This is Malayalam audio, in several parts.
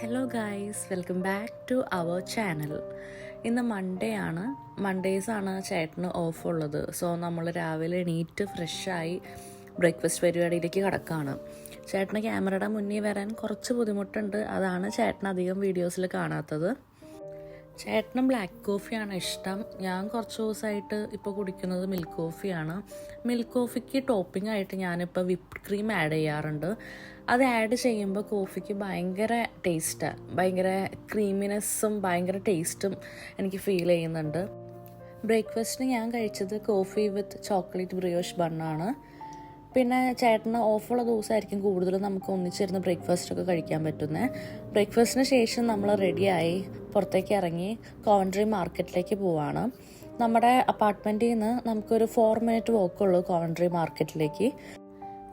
Hello guys welcome back to our channel ഇന്ന് മൺഡേ ആണ്. മൺഡേസ് ആണ് ചേട്ടന് ഓഫ് ഉള്ളത്. സോ നമ്മൾ രാവിലെ എണീറ്റ് ഫ്രഷായി ബ്രേക്ക്ഫാസ്റ്റ് പരിപാടിയിലേക്ക് കിടക്കുകയാണ് ചേട്ടന് ക്യാമറയുടെ മുന്നിൽ വരാൻ കുറച്ച് ബുദ്ധിമുട്ടുണ്ട്. അതാണ് ചേട്ടൻ അധികം വീഡിയോസിൽ കാണാത്തത്. ചേട്ടനും ബ്ലാക്ക് കോഫിയാണ് ഇഷ്ടം. ഞാൻ കുറച്ച് ദിവസമായിട്ട് ഇപ്പോൾ കുടിക്കുന്നത് മിൽക്ക് കോഫിയാണ് മിൽക്ക് കോഫിക്ക് ടോപ്പിംഗ് ആയിട്ട് ഞാനിപ്പോൾ വിപ്പ് ക്രീം ആഡ് ചെയ്യാറുണ്ട്. അത് ആഡ് ചെയ്യുമ്പോൾ കോഫിക്ക് ഭയങ്കര ടേസ്റ്റാണ് ഭയങ്കര ക്രീമിനെസ്സും ഭയങ്കര ടേസ്റ്റും എനിക്ക് ഫീൽ ചെയ്യുന്നുണ്ട്. ബ്രേക്ക്ഫാസ്റ്റിന് ഞാൻ കഴിച്ചത് കോഫി വിത്ത് ചോക്ലേറ്റ് ബ്രിയോഷ് ബണ്ണാണ് പിന്നെ ചേട്ടന് ഓഫുള്ള ദിവസമായിരിക്കും കൂടുതലും നമുക്ക് ഒന്നിച്ചിരുന്ന് ബ്രേക്ക്ഫാസ്റ്റ് ഒക്കെ കഴിക്കാൻ പറ്റുന്നത് ബ്രേക്ക്ഫാസ്റ്റിന് ശേഷം നമ്മൾ റെഡിയായി പുറത്തേക്ക് ഇറങ്ങി കോവൻട്രി മാർക്കറ്റിലേക്ക് പോവാണ്. നമ്മുടെ അപ്പാർട്ട്മെന്റിൽ നിന്ന് നമുക്കൊരു ഫോർ മിനിറ്റ് വോക്കുള്ളൂ കോവൻട്രി മാർക്കറ്റിലേക്ക്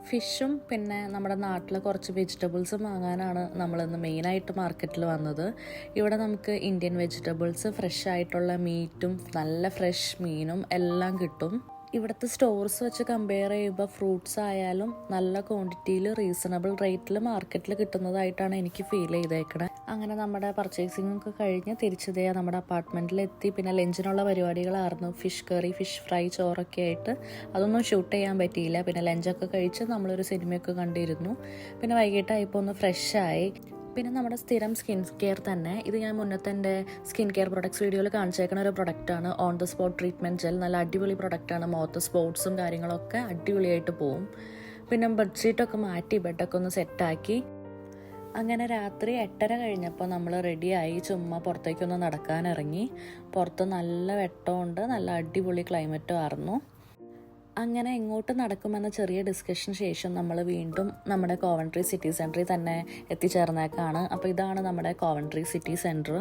ഫിഷും പിന്നെ നമ്മുടെ നാട്ടിലെ കുറച്ച് വെജിറ്റബിൾസും വാങ്ങാനാണ് നമ്മളിന്ന് മെയിനായിട്ട് മാർക്കറ്റിൽ വന്നത്. ഇവിടെ നമുക്ക് ഇന്ത്യൻ വെജിറ്റബിൾസ് ഫ്രഷ് ആയിട്ടുള്ള മീറ്റും നല്ല ഫ്രഷ് മീനും എല്ലാം കിട്ടും. ഇവിടുത്തെ സ്റ്റോർസ് വെച്ച് കമ്പയർ ചെയ്യുമ്പോൾ ഫ്രൂട്ട്സ് ആയാലും നല്ല ക്വാണ്ടിറ്റിയിൽ റീസണബിൾ റേറ്റിൽ മാർക്കറ്റിൽ കിട്ടുന്നതായിട്ടാണ് എനിക്ക് ഫീൽ ചെയ്തേക്കണേ. അങ്ങനെ നമ്മുടെ പർച്ചേസിംഗ് ഒക്കെ കഴിഞ്ഞ് തിരിച്ചതേ നമ്മുടെ അപ്പാർട്ട്മെന്റിൽ എത്തി. പിന്നെ ലഞ്ചിനുള്ള പരിപാടികളായിരുന്നു. ഫിഷ് കറി ഫിഷ് ഫ്രൈ ചോറൊക്കെ ആയിട്ട്. അതൊന്നും ഷൂട്ട് ചെയ്യാൻ പറ്റിയില്ല. പിന്നെ ലഞ്ചൊക്കെ കഴിച്ച് നമ്മളൊരു സിനിമയൊക്കെ കണ്ടിരുന്നു. പിന്നെ വൈകിട്ടായപ്പോൾ ഒന്ന് ഫ്രഷായി പിന്നെ നമ്മുടെ സ്ഥിരം സ്കിൻ കെയർ തന്നെ. ഇത് ഞാൻ മുന്നത്തെ എന്റെ സ്കിൻ കെയർ പ്രൊഡക്ട്സ് വീഡിയോയിൽ കാണിച്ചേക്കുന്ന ഒരു പ്രൊഡക്റ്റാണ് on the spot treatment gel നല്ല അടിപൊളി പ്രൊഡക്റ്റാണ് മുഖത്ത് സ്പോട്ട്സും കാര്യങ്ങളൊക്കെ അടിപൊളിയായിട്ട് പോവും. പിന്നെ ബെഡ്ഷീറ്റൊക്കെ മാറ്റി ബെഡൊക്കെ ഒന്ന് സെറ്റാക്കി അങ്ങനെ രാത്രി എട്ടര കഴിഞ്ഞപ്പോൾ നമ്മൾ റെഡിയായി ചുമ്മാ പുറത്തേക്കൊന്ന് നടക്കാനിറങ്ങി പുറത്ത് നല്ല വെട്ടമുണ്ട്. നല്ല അടിപൊളി ക്ലൈമറ്റും ആയിരുന്നു. അങ്ങനെ എങ്ങോട്ട് നടക്കുമെന്ന ചെറിയ ഡിസ്കഷൻ ശേഷം നമ്മൾ വീണ്ടും നമ്മുടെ കോവൻട്രി സിറ്റി സെന്ററിൽ തന്നെ എത്തിച്ചേർന്നേക്കാണ്. അപ്പോൾ ഇതാണ് നമ്മുടെ കോവൻട്രി സിറ്റി സെന്റർ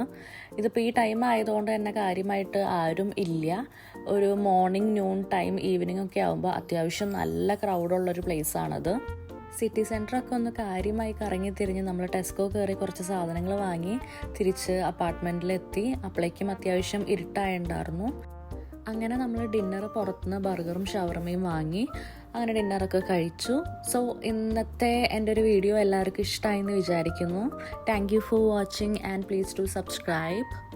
ഇതിപ്പോൾ ഈ ടൈം ആയതുകൊണ്ട് തന്നെ കാര്യമായിട്ട് ആരും ഇല്ല. ഒരു മോർണിംഗ് നൂൺ ടൈം ഈവനിങ് ഒക്കെ ആകുമ്പോൾ അത്യാവശ്യം നല്ല ക്രൗഡുള്ളൊരു പ്ലേസാണത് സിറ്റി സെന്ററൊക്കെ ഒന്ന് കാര്യമായി കറങ്ങി തിരിഞ്ഞ് നമ്മൾ ടെസ്കോ കയറി കുറച്ച് സാധനങ്ങൾ വാങ്ങി തിരിച്ച് അപ്പാർട്ട്മെന്റിലെത്തി അപ്പോഴേക്കും അത്യാവശ്യം ഇരുട്ടായിട്ടുണ്ടായിരുന്നു അങ്ങനെ നമ്മൾ ഡിന്നർ പുറത്തുനിന്ന് ബർഗറും ഷവർമയും വാങ്ങി അങ്ങനെ ഡിന്നറൊക്കെ കഴിച്ചു. സോ ഇന്നത്തെ എന്റെ ഒരു വീഡിയോ എല്ലാവർക്കും ഇഷ്ടമായി എന്ന് വിചാരിക്കുന്നു. Thank you for watching and please to subscribe